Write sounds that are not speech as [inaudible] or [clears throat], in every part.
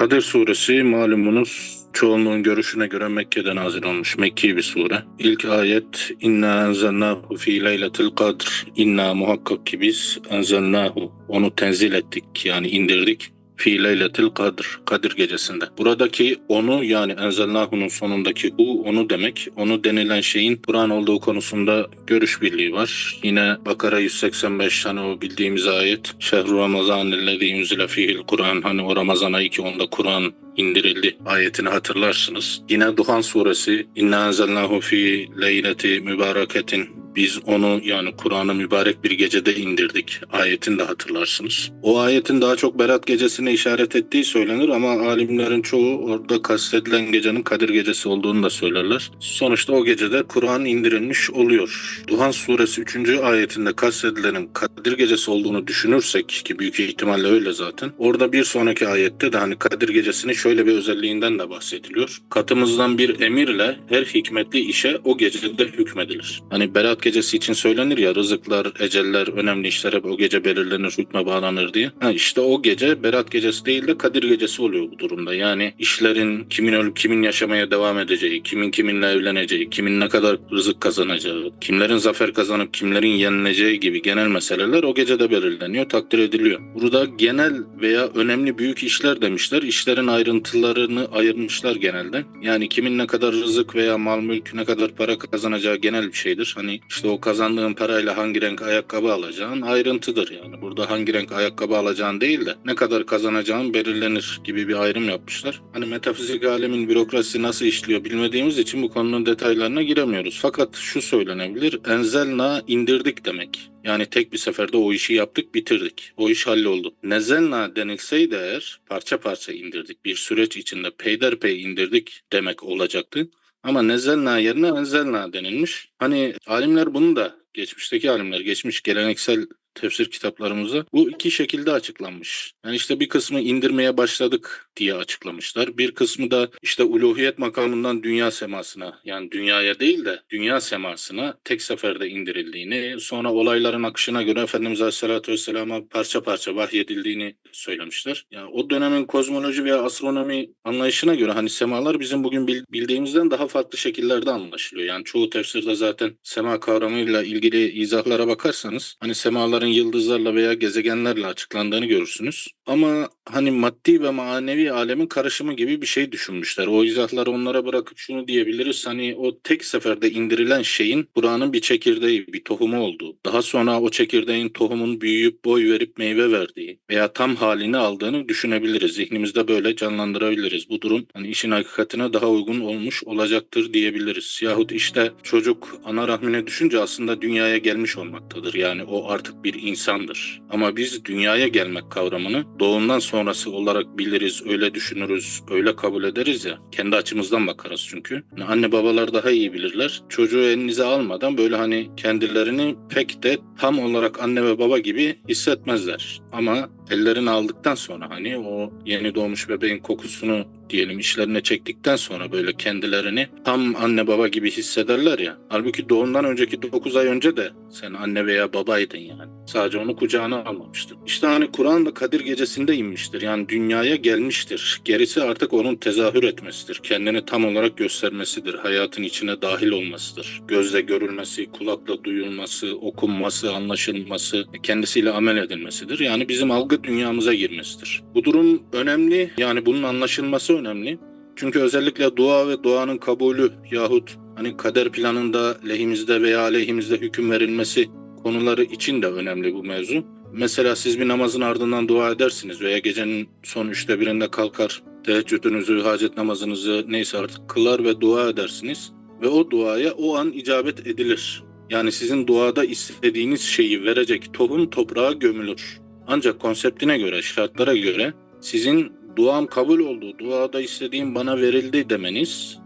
Kadir suresi malumunuz çoğunluğun görüşüne göre Mekke'de nazil olmuş Mekki bir sure. İlk ayet inna enzelnahu fi leyletil kadr inna muhakkak ki biz enzelnahu onu tenzil ettik yani indirdik fi leyletil kadr Kadir gecesinde. Buradaki onu yani enzelnahu'nun sonundaki hu onu demek. Onu denilen şeyin Kur'an olduğu konusunda görüş birliği var. Yine Bakara 185 hani o bildiğimiz ayet. Şehru Ramazan ellezî unzile fihil Kur'an hani o Ramazan ayı ki onda Kur'an indirildi ayetini hatırlarsınız. Yine Duhan suresi İnna enzelnahu fi leyleti mübareketin biz onu yani Kur'an'ı mübarek bir gecede indirdik. Ayetini de hatırlarsınız. O ayetin daha çok Berat gecesine işaret ettiği söylenir ama alimlerin çoğu orada kastedilen gecenin Kadir gecesi olduğunu da söylerler. Sonuçta o gecede Kur'an indirilmiş oluyor. Duhan suresi 3. ayetinde kastedilenin Kadir gecesi olduğunu düşünürsek ki büyük ihtimalle öyle zaten. Orada bir sonraki ayette de hani Kadir gecesinin şöyle bir özelliğinden de bahsediliyor. Katımızdan bir emirle her hikmetli işe o gecede hükmedilir. Hani Berat gecesi için söylenir ya rızıklar, eceller, önemli işler hep o gece belirlenir, hükme bağlanır diye. Ha işte o gece Berat gecesi değil de Kadir gecesi oluyor bu durumda. Yani işlerin kimin ölüp kimin yaşamaya devam edeceği, kimin kiminle evleneceği, kimin ne kadar rızık kazanacağı, kimlerin zafer kazanıp kimlerin yenileceği gibi genel meseleler o gecede belirleniyor, takdir ediliyor. Burada genel veya önemli büyük işler demişler. İşlerin ayrıntılarını ayırmışlar genelde. Yani kimin ne kadar rızık veya mal mülk ne kadar para kazanacağı genel bir şeydir. Hani işte o kazandığın parayla hangi renk ayakkabı alacağın ayrıntıdır yani. Burada hangi renk ayakkabı alacağın değil de ne kadar kazanacağın belirlenir gibi bir ayrım yapmışlar. Hani metafizik alemin bürokrasisi nasıl işliyor bilmediğimiz için bu konunun detaylarına giremiyoruz. Fakat şu söylenebilir. Enzelna indirdik demek. Yani tek bir seferde o işi yaptık, bitirdik. O iş halloldu. Nezelna denilseydi eğer parça parça indirdik. Bir süreç içinde peyderpey indirdik demek olacaktı. Ama nezelna yerine enzelna denilmiş. Hani alimler bunu da geçmişteki alimler, geçmiş geleneksel tefsir kitaplarımızda bu iki şekilde açıklanmış. Yani işte bir kısmı indirmeye başladık diye açıklamışlar. Bir kısmı da işte uluhiyet makamından dünya semasına yani dünyaya değil de dünya semasına tek seferde indirildiğini sonra olayların akışına göre Efendimiz Aleyhisselatü Vesselam'a parça parça vahyedildiğini söylemişler. Yani o dönemin kozmoloji veya astronomi anlayışına göre hani semalar bizim bugün bildiğimizden daha farklı şekillerde anlaşılıyor. Yani çoğu tefsirde zaten sema kavramıyla ilgili izahlara bakarsanız hani semaların yıldızlarla veya gezegenlerle açıklandığını görürsünüz. Ama hani maddi ve manevi alemin karışımı gibi bir şey düşünmüşler. O izahları onlara bırakıp şunu diyebiliriz. Hani o tek seferde indirilen şeyin Kur'an'ın bir çekirdeği, bir tohumu olduğu. Daha sonra o çekirdeğin tohumun büyüyüp boy verip meyve verdiği veya tam halini aldığını düşünebiliriz. Zihnimizde böyle canlandırabiliriz. Bu durum hani işin hakikatine daha uygun olmuş olacaktır diyebiliriz. Yahut işte çocuk ana rahmine düşünce aslında dünyaya gelmiş olmaktadır. Yani o artık bir insandır. Ama biz dünyaya gelmek kavramını doğumdan sonrası olarak biliriz, öyle düşünürüz, öyle kabul ederiz ya. Kendi açımızdan bakarız çünkü. Yani anne babalar daha iyi bilirler. Çocuğu elinize almadan böyle hani kendilerini pek de tam olarak anne ve baba gibi hissetmezler. Ama ellerini aldıktan sonra hani o yeni doğmuş bebeğin kokusunu diyelim işlerine çektikten sonra böyle kendilerini tam anne baba gibi hissederler ya. Halbuki doğumdan önceki 9 ay önce de sen anne veya babaydın yani. Sadece onu kucağına almamıştın. İşte hani Kur'an da Kadir gecesinde inmiştir. Yani dünyaya gelmiştir. Gerisi artık onun tezahür etmesidir. Kendini tam olarak göstermesidir. Hayatın içine dahil olmasıdır. Gözle görülmesi, kulakla duyulması, okunması, anlaşılması, kendisiyle amel edilmesidir. Yani bizim algı dünyamıza girmesidir. Bu durum önemli. Yani bunun anlaşılması önemli. Çünkü özellikle dua ve duanın kabulü yahut hani kader planında lehimizde veya aleyhimizde hüküm verilmesi konuları için de önemli bu mevzu. Mesela siz bir namazın ardından dua edersiniz veya gecenin son üçte birinde kalkar teheccüdünüzü, hacet namazınızı neyse artık kılar ve dua edersiniz. Ve o duaya o an icabet edilir. Yani sizin duada istediğiniz şeyi verecek tohum toprağa gömülür. Ancak konseptine göre, şartlara göre sizin duam kabul oldu, duada istediğim bana verildi demeniz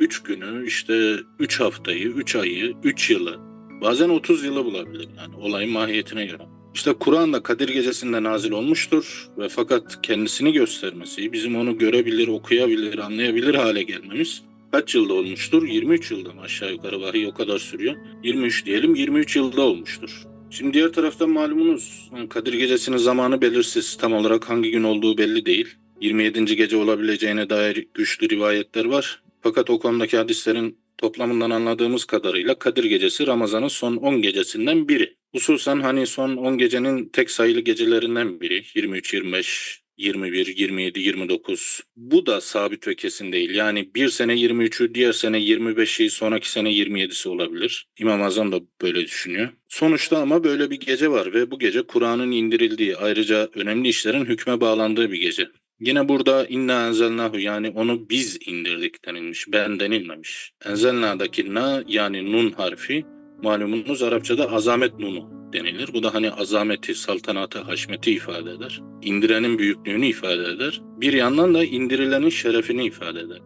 3 günü, işte 3 haftayı, 3 ayı, 3 yılı, bazen 30 yılı bulabilir yani olayın mahiyetine göre. İşte Kur'an da Kadir Gecesi'nde nazil olmuştur ve fakat kendisini göstermesi, bizim onu görebilir, okuyabilir, anlayabilir hale gelmemiz kaç yılda olmuştur? 23 yılda mı aşağı yukarı vahiy o kadar sürüyor. 23 diyelim 23 yılda olmuştur. Şimdi diğer taraftan malumunuz Kadir Gecesi'nin zamanı belirsiz. Tam olarak hangi gün olduğu belli değil. 27. gece olabileceğine dair güçlü rivayetler var. Fakat o konudaki hadislerin toplamından anladığımız kadarıyla Kadir Gecesi Ramazan'ın son 10 gecesinden biri. Hususan hani son 10 gecenin tek sayılı gecelerinden biri. 23, 25, 21, 27, 29. Bu da sabit ve kesin değil. Yani bir sene 23'ü, diğer sene 25'i, sonraki sene 27'si olabilir. İmam Azam da böyle düşünüyor. Sonuçta ama böyle bir gece var ve bu gece Kur'an'ın indirildiği, ayrıca önemli işlerin hükme bağlandığı bir gece. Yine burada inna enzelnahu yani onu biz indirdik denilmiş. Ben denilmemiş. Enzelna'daki na yani nun harfi malumunuz Arapçada azamet nunu denilir. Bu da hani azameti, saltanatı, haşmeti ifade eder. İndirenin büyüklüğünü ifade eder. Bir yandan da indirilenin şerefini ifade eder.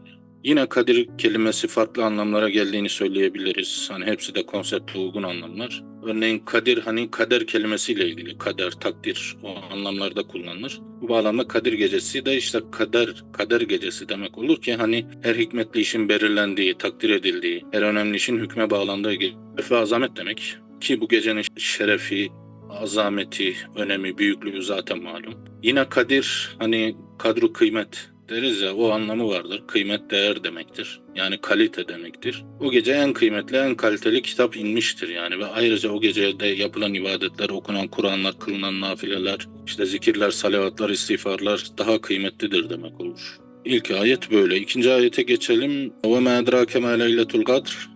Yine kadir kelimesi farklı anlamlara geldiğini söyleyebiliriz. Hani hepsi de konsepte uygun anlamlar. Örneğin kadir hani kader kelimesiyle ilgili. Kader, takdir o anlamlarda kullanılır. Bu bağlamda kadir gecesi de işte kader, kader gecesi demek olur ki hani her hikmetli işin belirlendiği, takdir edildiği, her önemli işin hükme bağlandığı gibi. Ve azamet demek ki bu gecenin şerefi, azameti, önemi, büyüklüğü zaten malum. Yine kadir hani kadru kıymet deriz ya o anlamı vardır. Kıymet değer demektir. Yani kalite demektir. O gece en kıymetli, en kaliteli kitap inmiştir yani ve ayrıca o gecede yapılan ibadetler, okunan Kur'anlar, kılınan nafileler, işte zikirler, salavatlar, istiğfarlar daha kıymetlidir demek olur. İlk ayet böyle. İkinci ayete geçelim. Ve ma edrake leyletul kadr.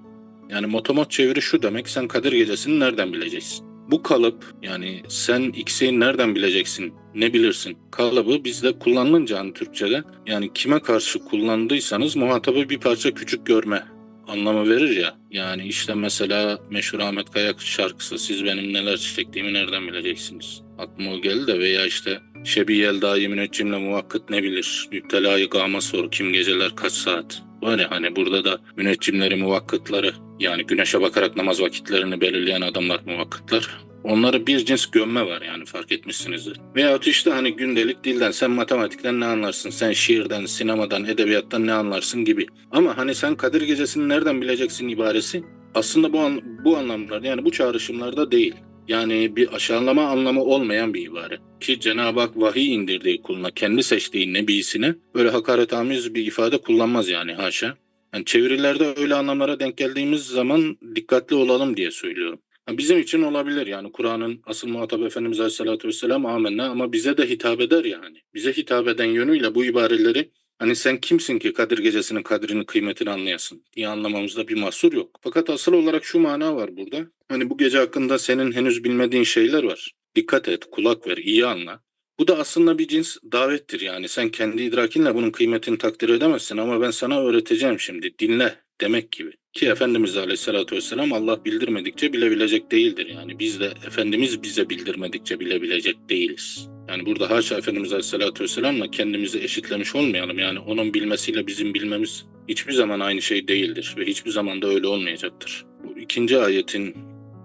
Yani motomot çeviri şu demek. Sen Kadir gecesini nereden bileceksin? Bu kalıp yani sen X'i nereden bileceksin, ne bilirsin kalıbı bizde kullanılınca hani Türkçe'de yani kime karşı kullandıysanız muhatabı bir parça küçük görme anlamı verir ya. Yani işte mesela meşhur Ahmet Kaya şarkısı siz benim neler çektiğimi nereden bileceksiniz? Aklıma o geldi de veya işte Şebi Yelda'yı müneccimle muvakkıt ne bilir? Müptelayı gama sor kim geceler kaç saat? Böyle hani burada da müneccimleri muvakkıtları yani güneşe bakarak namaz vakitlerini belirleyen adamlar muvakkıtlar. Onları bir cins gömme var yani fark etmişsinizdir. Veyahut işte hani gündelik dilden sen matematikten ne anlarsın, sen şiirden, sinemadan, edebiyattan ne anlarsın gibi. Ama hani sen Kadir Gecesi'ni nereden bileceksin ibaresi aslında bu, an, bu anlamlarda yani bu çağrışımlarda değil. Yani bir aşağılama anlamı olmayan bir ibare. Ki Cenab-ı Hak vahiy indirdiği kuluna, kendi seçtiği nebisine böyle hakaretamiz bir ifade kullanmaz yani haşa. Yani çevirilerde öyle anlamlara denk geldiğimiz zaman dikkatli olalım diye söylüyorum. Yani bizim için olabilir yani Kur'an'ın asıl muhatap Efendimiz Aleyhisselatü Vesselam amenna ama bize de hitap eder yani. Bize hitap eden yönüyle bu ibareleri Hani sen kimsin ki Kadir Gecesi'nin kadrini kıymetini anlayasın diye anlamamızda bir mahsur yok. Fakat asıl olarak şu mana var burada. Hani bu gece hakkında senin henüz bilmediğin şeyler var. Dikkat et, kulak ver, iyi anla. Bu da aslında bir cins davettir yani. Sen kendi idrakinle bunun kıymetini takdir edemezsin ama ben sana öğreteceğim şimdi. Dinle demek gibi. Ki Efendimiz Aleyhisselatü Vesselam Allah bildirmedikçe bilebilecek değildir yani. Biz de Efendimiz bize bildirmedikçe bilebilecek değiliz. Yani burada haşa Efendimiz Aleyhisselatü Vesselam'la kendimizi eşitlemiş olmayalım. Yani onun bilmesiyle bizim bilmemiz hiçbir zaman aynı şey değildir ve hiçbir zaman da öyle olmayacaktır. Bu ikinci ayetin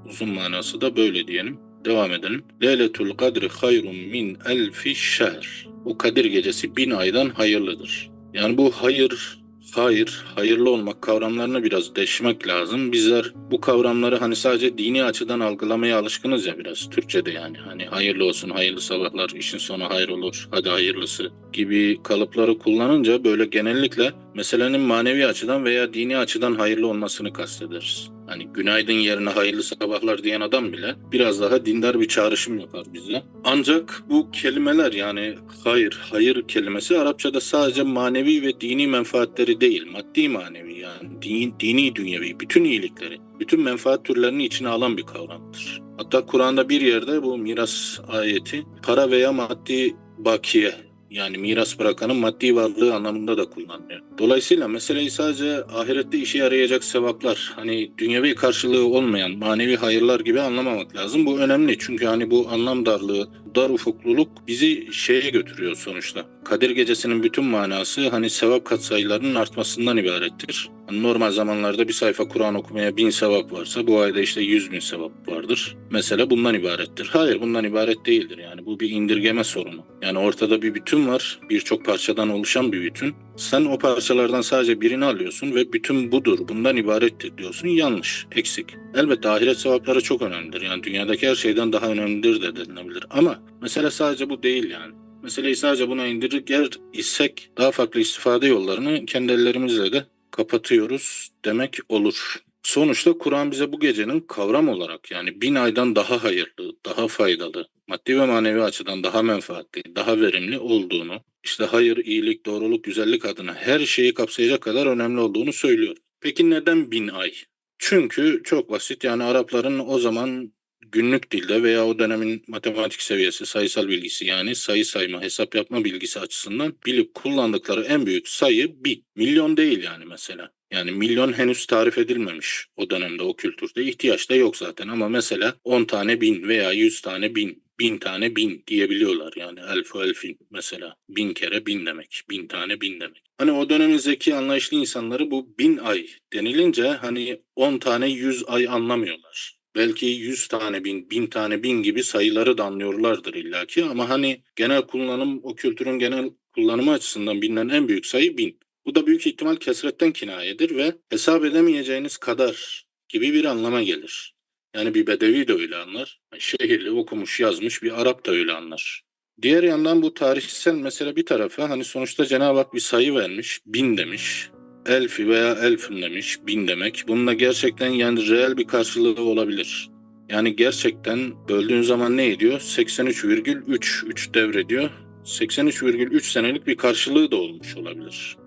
uzun manası da böyle diyelim. Devam edelim. Leyletul kadri hayrun min elfi şehr. O Kadir gecesi bin aydan hayırlıdır. Yani bu hayır hayır, hayırlı olmak kavramlarını biraz deşmek lazım. Bizler bu kavramları hani sadece dini açıdan algılamaya alışkınız ya biraz Türkçe'de yani. Hani hayırlı olsun, hayırlı sabahlar, işin sonu hayır olur, hadi hayırlısı gibi kalıpları kullanınca böyle genellikle meselenin manevi açıdan veya dini açıdan hayırlı olmasını kastederiz. Hani günaydın yerine hayırlı sabahlar diyen adam bile biraz daha dindar bir çağrışım yapar bize. Ancak bu kelimeler yani hayır, hayır kelimesi Arapçada sadece manevi ve dini menfaatleri değil, maddi manevi yani din, dini dünyevi bütün iyilikleri, bütün menfaat türlerini içine alan bir kavramdır. Hatta Kur'an'da bir yerde bu miras ayeti para veya maddi bakiye yani miras bırakanın maddi varlığı anlamında da kullanılıyor. Dolayısıyla meseleyi sadece ahirette işe yarayacak sevaplar, hani dünyevi karşılığı olmayan manevi hayırlar gibi anlamamak lazım. Bu önemli çünkü hani bu anlam darlığı, dar ufukluluk bizi şeye götürüyor sonuçta. Kadir gecesinin bütün manası hani sevap katsayılarının artmasından ibarettir. Normal zamanlarda bir sayfa Kur'an okumaya bin sevap varsa bu ayda işte yüz bin sevap vardır. Mesela bundan ibarettir. Hayır bundan ibaret değildir yani bu bir indirgeme sorunu. Yani ortada bir bütün var birçok parçadan oluşan bir bütün. Sen o parçalardan sadece birini alıyorsun ve bütün budur bundan ibarettir diyorsun yanlış eksik. Elbette ahiret sevapları çok önemlidir yani dünyadaki her şeyden daha önemlidir de denilebilir ama mesele sadece bu değil yani. Meseleyi sadece buna indirger isek daha farklı istifade yollarını kendi ellerimizle de kapatıyoruz demek olur. Sonuçta Kur'an bize bu gecenin kavram olarak yani bin aydan daha hayırlı, daha faydalı, maddi ve manevi açıdan daha menfaatli, daha verimli olduğunu, işte hayır, iyilik, doğruluk, güzellik adına her şeyi kapsayacak kadar önemli olduğunu söylüyor. Peki neden bin ay? Çünkü çok basit yani Arapların o zaman günlük dilde veya o dönemin matematik seviyesi, sayısal bilgisi yani sayı sayma, hesap yapma bilgisi açısından bilip kullandıkları en büyük sayı bin. Milyon değil yani mesela. Yani milyon henüz tarif edilmemiş o dönemde o kültürde. ihtiyaç da yok zaten ama mesela 10 tane bin veya 100 tane bin, bin tane bin diyebiliyorlar. Yani elfu elfin mesela bin kere bin demek, bin tane bin demek. Hani o dönemin zeki anlayışlı insanları bu bin ay denilince hani 10 tane 100 ay anlamıyorlar. Belki 100 tane bin, bin tane bin gibi sayıları da anlıyorlardır illaki ama hani genel kullanım o kültürün genel kullanımı açısından bilinen en büyük sayı bin. Bu da büyük ihtimal kesretten kinayedir ve hesap edemeyeceğiniz kadar gibi bir anlama gelir. Yani bir bedevi de öyle anlar. Şehirli okumuş yazmış bir Arap da öyle anlar. Diğer yandan bu tarihsel mesele bir tarafa hani sonuçta Cenab-ı Hak bir sayı vermiş, bin demiş. Elfi veya elfin demiş, bin demek. Bununla gerçekten yani reel bir karşılığı olabilir. Yani gerçekten böldüğün zaman ne ediyor? 83,3 3 devrediyor. 83,3 senelik bir karşılığı da olmuş olabilir.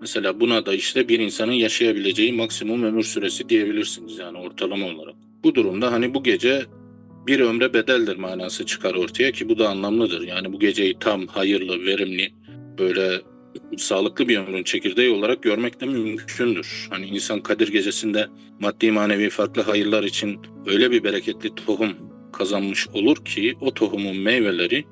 Mesela buna da işte bir insanın yaşayabileceği maksimum ömür süresi diyebilirsiniz yani ortalama olarak. Bu durumda hani bu gece bir ömre bedeldir manası çıkar ortaya ki bu da anlamlıdır. Yani bu geceyi tam hayırlı, verimli, böyle sağlıklı bir ömrün çekirdeği olarak görmek de mümkündür. Hani insan Kadir gecesinde maddi manevi farklı hayırlar için öyle bir bereketli tohum kazanmış olur ki o tohumun meyveleri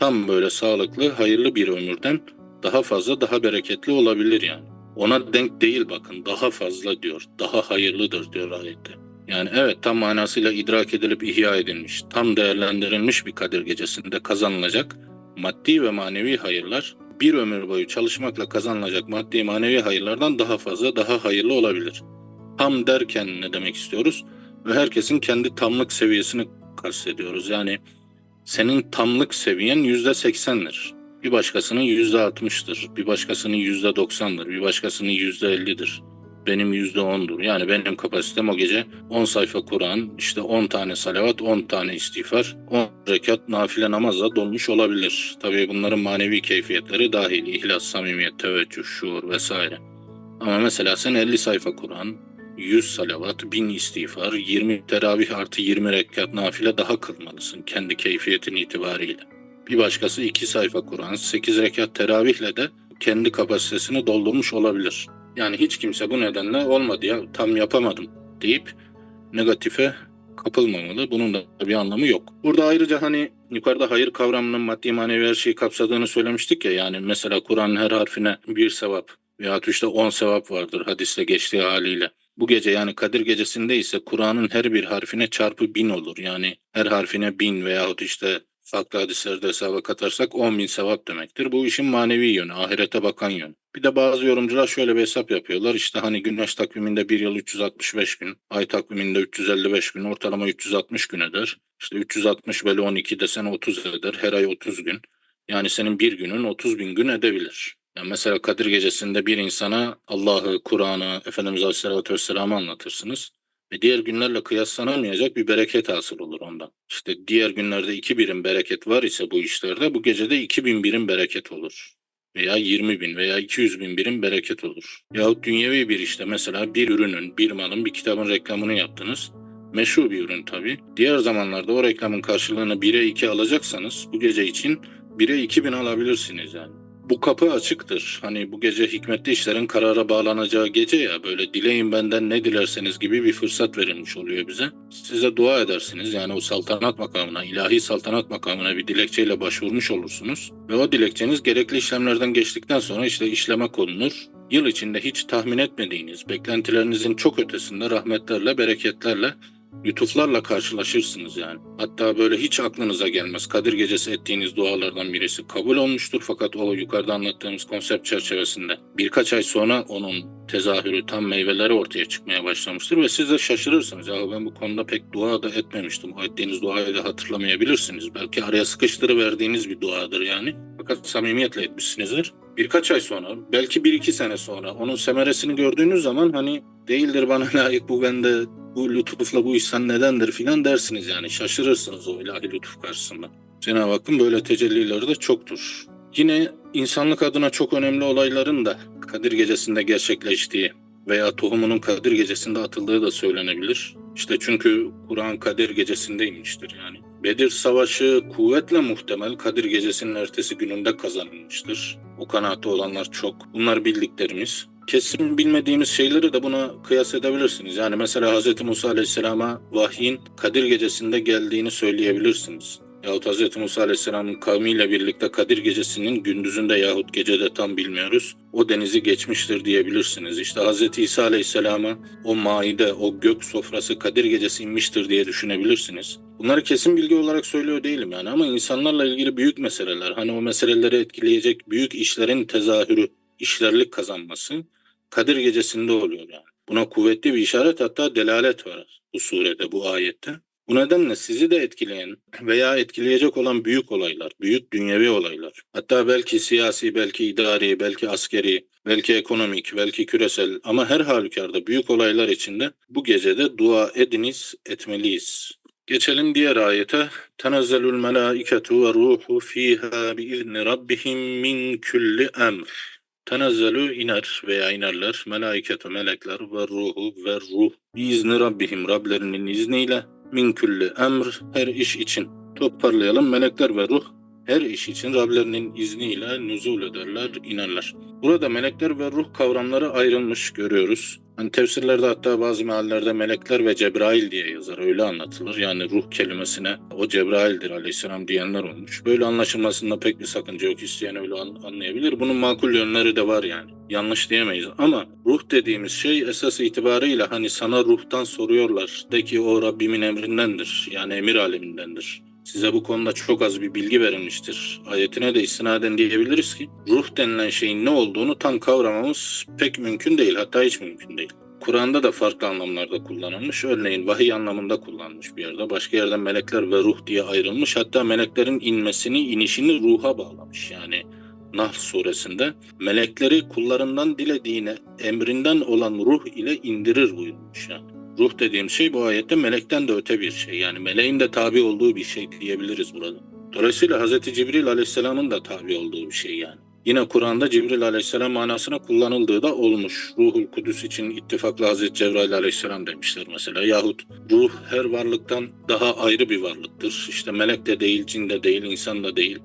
tam böyle sağlıklı, hayırlı bir ömürden daha fazla, daha bereketli olabilir yani. Ona denk değil bakın, daha fazla diyor, daha hayırlıdır diyor ayette. Yani evet tam manasıyla idrak edilip ihya edilmiş, tam değerlendirilmiş bir Kadir gecesinde kazanılacak maddi ve manevi hayırlar bir ömür boyu çalışmakla kazanılacak maddi manevi hayırlardan daha fazla, daha hayırlı olabilir. Tam derken ne demek istiyoruz? Ve herkesin kendi tamlık seviyesini kastediyoruz. Yani senin tamlık seviyen yüzde seksendir. Bir başkasının yüzde altmıştır. Bir başkasının yüzde doksandır. Bir başkasının yüzde ellidir. Benim yüzde ondur. Yani benim kapasitem o gece 10 sayfa Kur'an, işte 10 tane salavat, 10 tane istiğfar, 10 rekat nafile namazla dolmuş olabilir. Tabii bunların manevi keyfiyetleri dahil. ihlas, samimiyet, teveccüh, şuur vesaire. Ama mesela sen 50 sayfa Kur'an, 100 salavat, 1000 istiğfar, 20 teravih artı 20 rekat nafile daha kılmalısın kendi keyfiyetin itibariyle. Bir başkası 2 sayfa Kur'an, 8 rekat teravihle de kendi kapasitesini doldurmuş olabilir. Yani hiç kimse bu nedenle olmadı ya tam yapamadım deyip negatife kapılmamalı. Bunun da bir anlamı yok. Burada ayrıca hani yukarıda hayır kavramının maddi manevi her şeyi kapsadığını söylemiştik ya. Yani mesela Kur'an'ın her harfine bir sevap veya işte on sevap vardır hadiste geçtiği haliyle. Bu gece yani Kadir gecesinde ise Kur'an'ın her bir harfine çarpı bin olur. Yani her harfine bin veyahut işte farklı hadislerde hesaba katarsak 10 bin sevap demektir. Bu işin manevi yönü, ahirete bakan yönü. Bir de bazı yorumcular şöyle bir hesap yapıyorlar. İşte hani güneş takviminde bir yıl 365 gün, ay takviminde 355 gün, ortalama 360 gün eder. İşte 360 bölü 12 desen 30 eder. Her ay 30 gün. Yani senin bir günün 30 bin gün edebilir. Yani mesela Kadir Gecesi'nde bir insana Allah'ı, Kur'an'ı, Efendimiz Aleyhisselatü Vesselam'ı anlatırsınız. Ve diğer günlerle kıyaslanamayacak bir bereket hasıl olur ondan. İşte diğer günlerde iki birim bereket var ise bu işlerde bu gecede iki bin birim bereket olur. Veya 20 bin veya 200 bin birim bereket olur. Yahut dünyevi bir işte mesela bir ürünün, bir malın, bir kitabın reklamını yaptınız. Meşhur bir ürün tabii. Diğer zamanlarda o reklamın karşılığını 1'e 2 alacaksanız bu gece için 1'e 2 bin alabilirsiniz yani bu kapı açıktır. Hani bu gece hikmetli işlerin karara bağlanacağı gece ya böyle dileyin benden ne dilerseniz gibi bir fırsat verilmiş oluyor bize. Siz de dua edersiniz yani o saltanat makamına, ilahi saltanat makamına bir dilekçeyle başvurmuş olursunuz. Ve o dilekçeniz gerekli işlemlerden geçtikten sonra işte işleme konulur. Yıl içinde hiç tahmin etmediğiniz, beklentilerinizin çok ötesinde rahmetlerle, bereketlerle lütuflarla karşılaşırsınız yani. Hatta böyle hiç aklınıza gelmez. Kadir gecesi ettiğiniz dualardan birisi kabul olmuştur fakat o yukarıda anlattığımız konsept çerçevesinde birkaç ay sonra onun tezahürü tam meyveleri ortaya çıkmaya başlamıştır ve siz de şaşırırsınız. Ya ben bu konuda pek dua da etmemiştim. O ettiğiniz duayı da hatırlamayabilirsiniz. Belki araya sıkıştırıverdiğiniz bir duadır yani. Fakat samimiyetle etmişsinizdir. Birkaç ay sonra, belki bir iki sene sonra onun semeresini gördüğünüz zaman hani değildir bana [laughs] layık bu bende bu lütufla bu ihsan nedendir filan dersiniz yani. Şaşırırsınız o ilahi lütuf karşısında. Cenab-ı Hakk'ın böyle tecellileri de çoktur. Yine insanlık adına çok önemli olayların da Kadir Gecesi'nde gerçekleştiği veya tohumunun Kadir Gecesi'nde atıldığı da söylenebilir. İşte çünkü Kur'an Kadir Gecesi'nde inmiştir yani. Bedir Savaşı kuvvetle muhtemel Kadir Gecesi'nin ertesi gününde kazanılmıştır. O kanaatte olanlar çok. Bunlar bildiklerimiz. Kesin bilmediğimiz şeyleri de buna kıyas edebilirsiniz. Yani mesela Hz. Musa Aleyhisselam'a vahyin Kadir Gecesi'nde geldiğini söyleyebilirsiniz. Yahut Hz. Musa Aleyhisselam'ın kavmiyle birlikte Kadir Gecesi'nin gündüzünde yahut gecede tam bilmiyoruz. O denizi geçmiştir diyebilirsiniz. İşte Hz. İsa Aleyhisselam'a o maide, o gök sofrası Kadir Gecesi inmiştir diye düşünebilirsiniz. Bunları kesin bilgi olarak söylüyor değilim yani ama insanlarla ilgili büyük meseleler, hani o meseleleri etkileyecek büyük işlerin tezahürü, işlerlik kazanması Kadir Gecesi'nde oluyor yani. Buna kuvvetli bir işaret hatta delalet var bu surede, bu ayette. Bu nedenle sizi de etkileyen veya etkileyecek olan büyük olaylar, büyük dünyevi olaylar, hatta belki siyasi, belki idari, belki askeri, belki ekonomik, belki küresel ama her halükarda büyük olaylar içinde bu gecede dua ediniz, etmeliyiz. Geçelim diğer ayete. Tenezzelül melâiketu ve ruhu fîhâ biizni rabbihim min külli emr. Tenezzelü iner veya inerler. Melaiketu melekler ve ruhu ve ruh. Biizni Rabbihim Rablerinin izniyle min külli emr her iş için. Toparlayalım melekler ve ruh her iş için Rablerinin izniyle nüzul ederler, inerler. Burada melekler ve ruh kavramları ayrılmış görüyoruz. Hani tefsirlerde hatta bazı mahallelerde melekler ve Cebrail diye yazar. Öyle anlatılır. Yani ruh kelimesine o Cebrail'dir aleyhisselam diyenler olmuş. Böyle anlaşılmasında pek bir sakınca yok. İsteyen öyle an- anlayabilir. Bunun makul yönleri de var yani. Yanlış diyemeyiz. Ama ruh dediğimiz şey esas itibarıyla hani sana ruhtan soruyorlar. De ki o Rabbimin emrindendir. Yani emir alemindendir. Size bu konuda çok az bir bilgi verilmiştir. Ayetine de istinaden diyebiliriz ki ruh denilen şeyin ne olduğunu tam kavramamız pek mümkün değil. Hatta hiç mümkün değil. Kur'an'da da farklı anlamlarda kullanılmış. Örneğin vahiy anlamında kullanılmış bir yerde. Başka yerden melekler ve ruh diye ayrılmış. Hatta meleklerin inmesini, inişini ruha bağlamış. Yani Nahl suresinde melekleri kullarından dilediğine emrinden olan ruh ile indirir buyurmuş yani. Ruh dediğim şey bu ayette melekten de öte bir şey. Yani meleğin de tabi olduğu bir şey diyebiliriz burada. Dolayısıyla Hz. Cibril aleyhisselamın da tabi olduğu bir şey yani. Yine Kur'an'da Cibril aleyhisselam manasına kullanıldığı da olmuş. Ruhul Kudüs için ittifakla Hz. Cebrail aleyhisselam demişler mesela. Yahut ruh her varlıktan daha ayrı bir varlıktır. İşte melek de değil, cin de değil, insan da değil.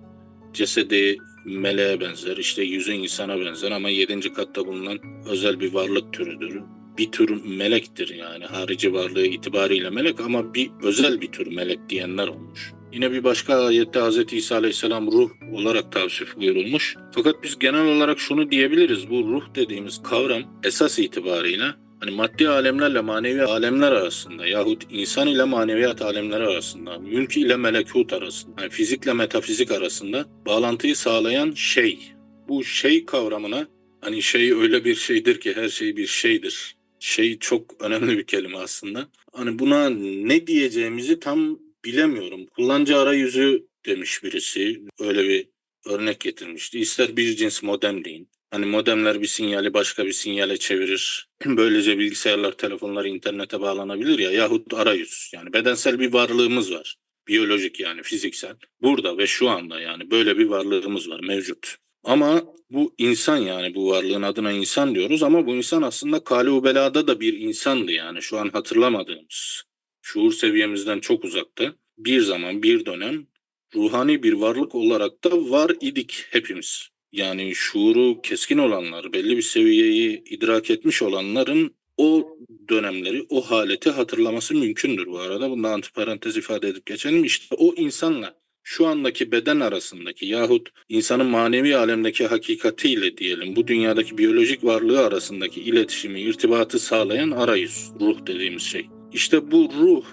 Cesedi meleğe benzer, işte yüzü insana benzer ama yedinci katta bulunan özel bir varlık türüdür bir tür melektir yani harici varlığı itibariyle melek ama bir özel bir tür melek diyenler olmuş. Yine bir başka ayette Hz. İsa Aleyhisselam ruh olarak tavsif buyurulmuş. Fakat biz genel olarak şunu diyebiliriz. Bu ruh dediğimiz kavram esas itibarıyla hani maddi alemlerle manevi alemler arasında yahut insan ile maneviyat alemleri arasında, mülk ile melekut arasında, yani fizikle metafizik arasında bağlantıyı sağlayan şey. Bu şey kavramına hani şey öyle bir şeydir ki her şey bir şeydir şey çok önemli bir kelime aslında. Hani buna ne diyeceğimizi tam bilemiyorum. Kullanıcı arayüzü demiş birisi. Öyle bir örnek getirmişti. İster bir cins modem deyin. Hani modemler bir sinyali başka bir sinyale çevirir. [clears throat] Böylece bilgisayarlar, telefonlar internete bağlanabilir ya. Yahut arayüz. Yani bedensel bir varlığımız var. Biyolojik yani fiziksel. Burada ve şu anda yani böyle bir varlığımız var mevcut. Ama bu insan yani bu varlığın adına insan diyoruz ama bu insan aslında kale belada da bir insandı yani şu an hatırlamadığımız. Şuur seviyemizden çok uzakta. Bir zaman bir dönem ruhani bir varlık olarak da var idik hepimiz. Yani şuuru keskin olanlar, belli bir seviyeyi idrak etmiş olanların o dönemleri, o haleti hatırlaması mümkündür bu arada. Bunu antiparantez ifade edip geçelim. İşte o insanla şu andaki beden arasındaki yahut insanın manevi alemdeki hakikatiyle diyelim bu dünyadaki biyolojik varlığı arasındaki iletişimi, irtibatı sağlayan arayüz, ruh dediğimiz şey. İşte bu ruh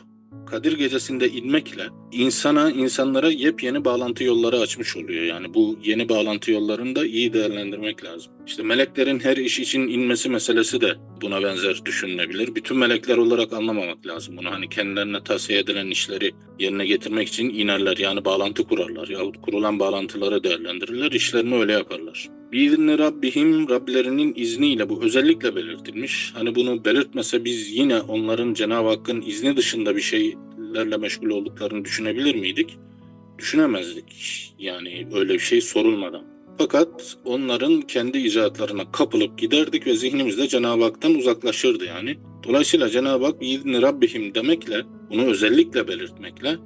Kadir gecesinde inmekle insana, insanlara yepyeni bağlantı yolları açmış oluyor. Yani bu yeni bağlantı yollarını da iyi değerlendirmek lazım. İşte meleklerin her iş için inmesi meselesi de buna benzer düşünülebilir. Bütün melekler olarak anlamamak lazım bunu. Hani kendilerine tavsiye edilen işleri yerine getirmek için inerler. Yani bağlantı kurarlar. Yahut kurulan bağlantıları değerlendirirler. işlerini öyle yaparlar. Biizni Rabbihim Rablerinin izniyle bu özellikle belirtilmiş. Hani bunu belirtmese biz yine onların Cenab-ı Hakk'ın izni dışında bir şeylerle meşgul olduklarını düşünebilir miydik? Düşünemezdik. Yani öyle bir şey sorulmadan. Fakat onların kendi icraatlarına kapılıp giderdik ve zihnimiz de Cenab-ı Hak'tan uzaklaşırdı yani. Dolayısıyla Cenab-ı Hak biizni Rabbihim demekle, bunu özellikle belirtmekle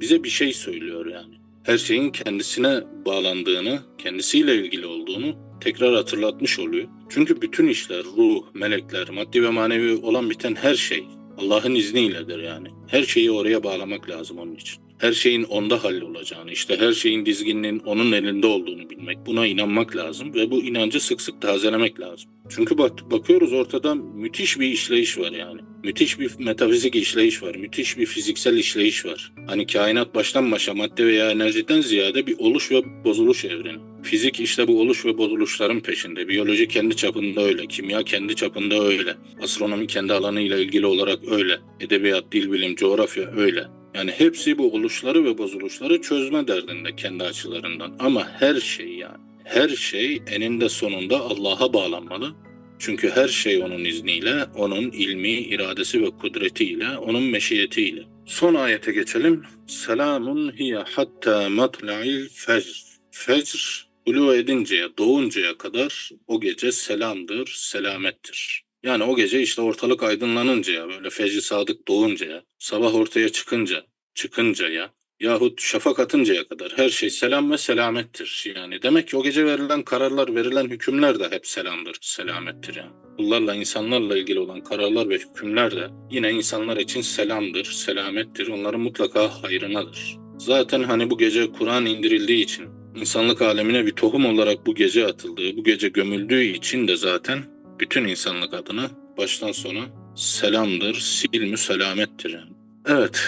bize bir şey söylüyor yani her şeyin kendisine bağlandığını, kendisiyle ilgili olduğunu tekrar hatırlatmış oluyor. Çünkü bütün işler, ruh, melekler, maddi ve manevi olan biten her şey Allah'ın izniyledir yani. Her şeyi oraya bağlamak lazım onun için. Her şeyin onda hallolacağını, işte her şeyin dizgininin onun elinde olduğunu bilmek, buna inanmak lazım ve bu inancı sık sık tazelemek lazım. Çünkü bak, bakıyoruz ortada müthiş bir işleyiş var yani. Müthiş bir metafizik işleyiş var, müthiş bir fiziksel işleyiş var. Hani kainat baştan başa madde veya enerjiden ziyade bir oluş ve bozuluş evreni. Fizik işte bu oluş ve bozuluşların peşinde. Biyoloji kendi çapında öyle, kimya kendi çapında öyle. Astronomi kendi alanıyla ilgili olarak öyle. Edebiyat, dil bilim, coğrafya öyle. Yani hepsi bu oluşları ve bozuluşları çözme derdinde kendi açılarından. Ama her şey yani, her şey eninde sonunda Allah'a bağlanmalı. Çünkü her şey onun izniyle, onun ilmi, iradesi ve kudretiyle, onun meşiyetiyle. Son ayete geçelim. Selamun hiye hatta matla'il fecr. Fecr, ulu edinceye, doğuncaya kadar o gece selamdır, selamettir. Yani o gece işte ortalık aydınlanıncaya, böyle fecri sadık doğuncaya, sabah ortaya çıkınca, çıkıncaya yahut şafak atıncaya kadar her şey selam ve selamettir. Yani demek ki o gece verilen kararlar, verilen hükümler de hep selamdır, selamettir yani. Kullarla, insanlarla ilgili olan kararlar ve hükümler de yine insanlar için selamdır, selamettir. Onların mutlaka hayrınadır. Zaten hani bu gece Kur'an indirildiği için, insanlık alemine bir tohum olarak bu gece atıldığı, bu gece gömüldüğü için de zaten bütün insanlık adına baştan sona selamdır, silmü selamettir. Evet,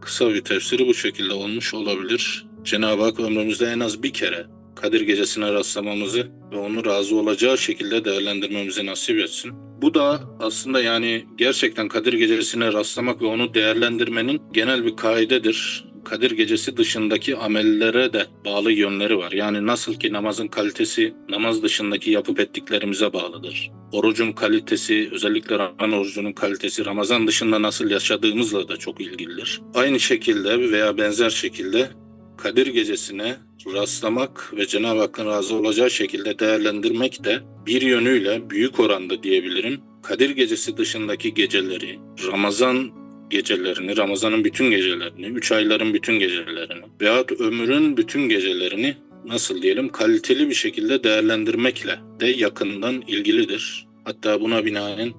kısa bir tefsiri bu şekilde olmuş olabilir. Cenab-ı Hak ömrümüzde en az bir kere Kadir Gecesi'ne rastlamamızı ve onu razı olacağı şekilde değerlendirmemizi nasip etsin. Bu da aslında yani gerçekten Kadir Gecesi'ne rastlamak ve onu değerlendirmenin genel bir kaidedir. Kadir Gecesi dışındaki amellere de bağlı yönleri var. Yani nasıl ki namazın kalitesi namaz dışındaki yapıp ettiklerimize bağlıdır. Orucun kalitesi, özellikle Ramazan orucunun kalitesi Ramazan dışında nasıl yaşadığımızla da çok ilgilidir. Aynı şekilde veya benzer şekilde Kadir Gecesi'ne rastlamak ve Cenab-ı Hakk'ın razı olacağı şekilde değerlendirmek de bir yönüyle büyük oranda diyebilirim. Kadir Gecesi dışındaki geceleri, Ramazan gecelerini, Ramazan'ın bütün gecelerini, üç ayların bütün gecelerini veyahut ömrün bütün gecelerini nasıl diyelim kaliteli bir şekilde değerlendirmekle de yakından ilgilidir. Hatta buna binaen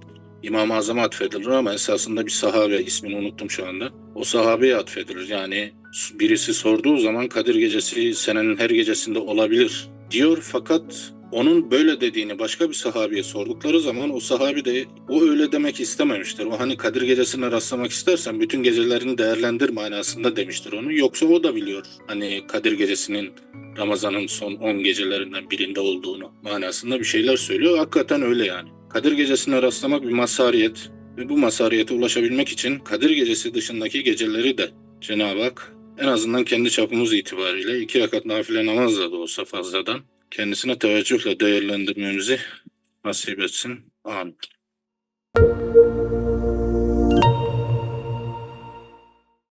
İmam-ı Azam'a atfedilir ama esasında bir sahabe ismini unuttum şu anda. O sahabeye atfedilir. Yani birisi sorduğu zaman Kadir Gecesi senenin her gecesinde olabilir diyor fakat onun böyle dediğini başka bir sahabiye sordukları zaman o sahabi de o öyle demek istememiştir. O hani Kadir Gecesi'ne rastlamak istersen bütün gecelerini değerlendir manasında demiştir onu. Yoksa o da biliyor hani Kadir Gecesi'nin Ramazan'ın son 10 gecelerinden birinde olduğunu manasında bir şeyler söylüyor. Hakikaten öyle yani. Kadir Gecesi'ne rastlamak bir masariyet ve bu masariyete ulaşabilmek için Kadir Gecesi dışındaki geceleri de Cenab-ı Hak en azından kendi çapımız itibariyle iki rakat nafile namazla da olsa fazladan kendisine teveccühle değerlendirmemizi nasip etsin. Amin.